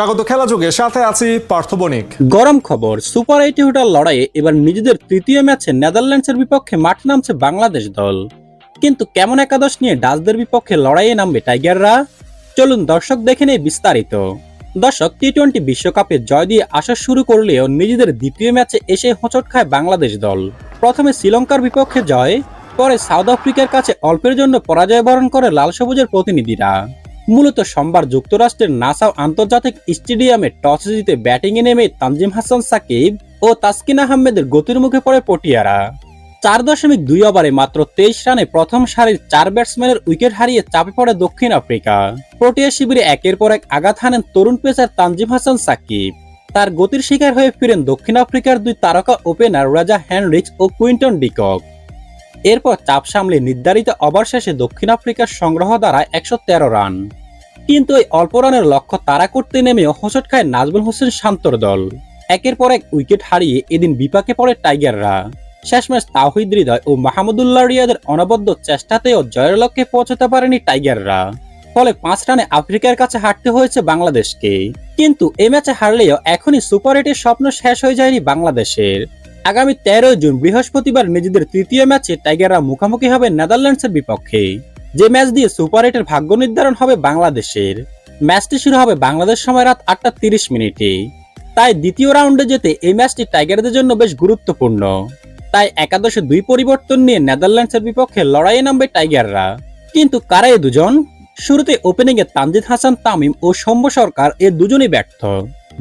স্বাগত খেলা যুগে সাথে আছি পার্থ বণিক। গরম খবর, সুপার এইটি হোটাল লড়াইয়ে এবার নিজেদের তৃতীয় ম্যাচে নেদারল্যান্ডসের বিপক্ষে মাঠ নামছে বাংলাদেশ দল। কিন্তু কেমন একাদশ নিয়ে ডাচদের বিপক্ষে লড়াইয়ে নামবে টাইগাররা? চলুন দর্শক দেখে নেই বিস্তারিত। দর্শক টি টোয়েন্টি বিশ্বকাপে জয় দিয়ে আসা শুরু করলেও নিজেদের দ্বিতীয় ম্যাচে এসে হোঁচট খায় বাংলাদেশ দল। প্রথমে শ্রীলঙ্কার বিপক্ষে জয়, পরে সাউথ আফ্রিকার কাছে অল্পের জন্য পরাজয় বরণ করে লাল সবুজের প্রতিনিধিরা। মূলত সোমবার যুক্তরাষ্ট্রের নাসাও আন্তর্জাতিক স্টেডিয়ামে টস জিতে ব্যাটিংয়ে নেমে তানজিম হাসান, সাকিব ও তাসকিন আহমেদের গতির মুখে পড়ে পটিয়ারা। চার দশমিক দুই ওভারে মাত্র তেইশ রানে প্রথম সারির চার ব্যাটসম্যানের উইকেট হারিয়ে চাপে পড়ে দক্ষিণ আফ্রিকা। প্রোটিয়া শিবিরে একের পর এক আঘাত হানেন তরুণ পেসার তানজিম হাসান, সাকিব। তার গতির শিকার হয়ে ফিরেন দক্ষিণ আফ্রিকার দুই তারকা ওপেনার রাজা হ্যানরিক্স ও কুইন্টন ডিকক। এরপর চাপ সামলে নির্ধারিত ওভার শেষে দক্ষিণ আফ্রিকার সংগ্রহ দ্বারা একশো তেরো রান। কিন্তু এই অল্প রানের লক্ষ্য তারা করতে নেমেও হোঁচট খায় নাজমুল হোসেন শান্তর দল। একের পর এক উইকেট হারিয়ে এদিন বিপাকে পড়ে টাইগাররা। শেষমেশ তাহিদ হৃদয় ও মাহমুদুল্লাহ রিয়াদের অনবদ্য চেষ্টাতেও জয়ের লক্ষ্যে পৌঁছতে পারেনি টাইগাররা। ফলে পাঁচ রানে আফ্রিকার কাছে হারতে হয়েছে বাংলাদেশকে। কিন্তু এ ম্যাচে হারলেও এখনই সুপার এইটের স্বপ্ন শেষ হয়ে যায়নি বাংলাদেশের। আগামী তেরোই জুন বৃহস্পতিবার নিজেদের তৃতীয় ম্যাচে টাইগাররা মুখোমুখি হবে নেদারল্যান্ডসের বিপক্ষে। যে ম্যাচ দিয়ে সুপার এইটের ভাগ্য নির্ধারণ হবে বাংলাদেশের। ম্যাচটি শুরু হবে বাংলাদেশ সময় রাত আটটা তিরিশ মিনিটে। তাই দ্বিতীয় রাউন্ডে যেতে এই ম্যাচটি টাইগারদের জন্য বেশ গুরুত্বপূর্ণ। তাই একাদশে দুই পরিবর্তন নিয়ে নেদারল্যান্ডসের বিপক্ষে লড়াইয়ে নামবে টাইগাররা। কিন্তু কারা এ দুজন? শুরুতে ওপেনিং এ তানজিদ হাসান, তামিম ও সৌম্য সরকার এ দুজনই ব্যর্থ।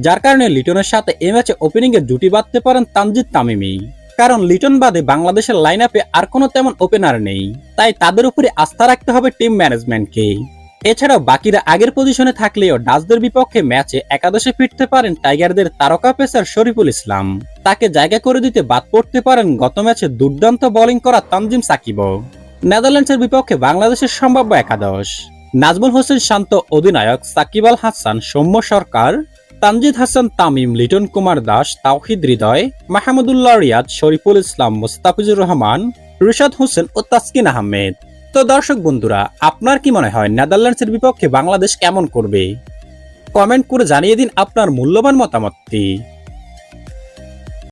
যার কারণে লিটনের সাথে এ ম্যাচে ওপেনিং এ জুটি বাঁধতে পারেন তানজিদ তামিমি কারণ লিটন বাদে বাংলাদেশের লাইন আপে আর কোনো তেমন ওপেনার নেই। তাই তাদের উপরে আস্থা রাখতে হবে টিম ম্যানেজমেন্টকে এছাড়াও বাকিরা আগের পজিশনে থাকলেও ডাচদের বিপক্ষে ম্যাচে একাদশে ফিরতে পারেন টাইগারদের তারকা পেসার শরীফুল ইসলাম। তাকে জায়গা করে দিতে বাদ পড়তে পারেন গত ম্যাচে দুর্দান্ত বোলিং করা তানজিম সাকিবও। নেদারল্যান্ডসের বিপক্ষে বাংলাদেশের সম্ভাব্য একাদশ। নাজমুল হোসেন শান্ত অধিনায়ক সাকিব আল হাসান, সৌম্য সরকার তানজিদ হাসান, তামিম, লিটন কুমার দাস, তাওহিদ হৃদয়, মাহমুদুল্লাহ রিয়াদ, শরীফুল ইসলাম, মুস্তাফিজুর রহমান, রিশাদ হোসেন ও তাসকিন আহমেদ। তো দর্শক বন্ধুরা, আপনার কি মনে হয়, নেদারল্যান্ডসের বিপক্ষে বাংলাদেশ কেমন করবে? কমেন্ট করে জানিয়ে দিন আপনার মূল্যবান মতামতটি।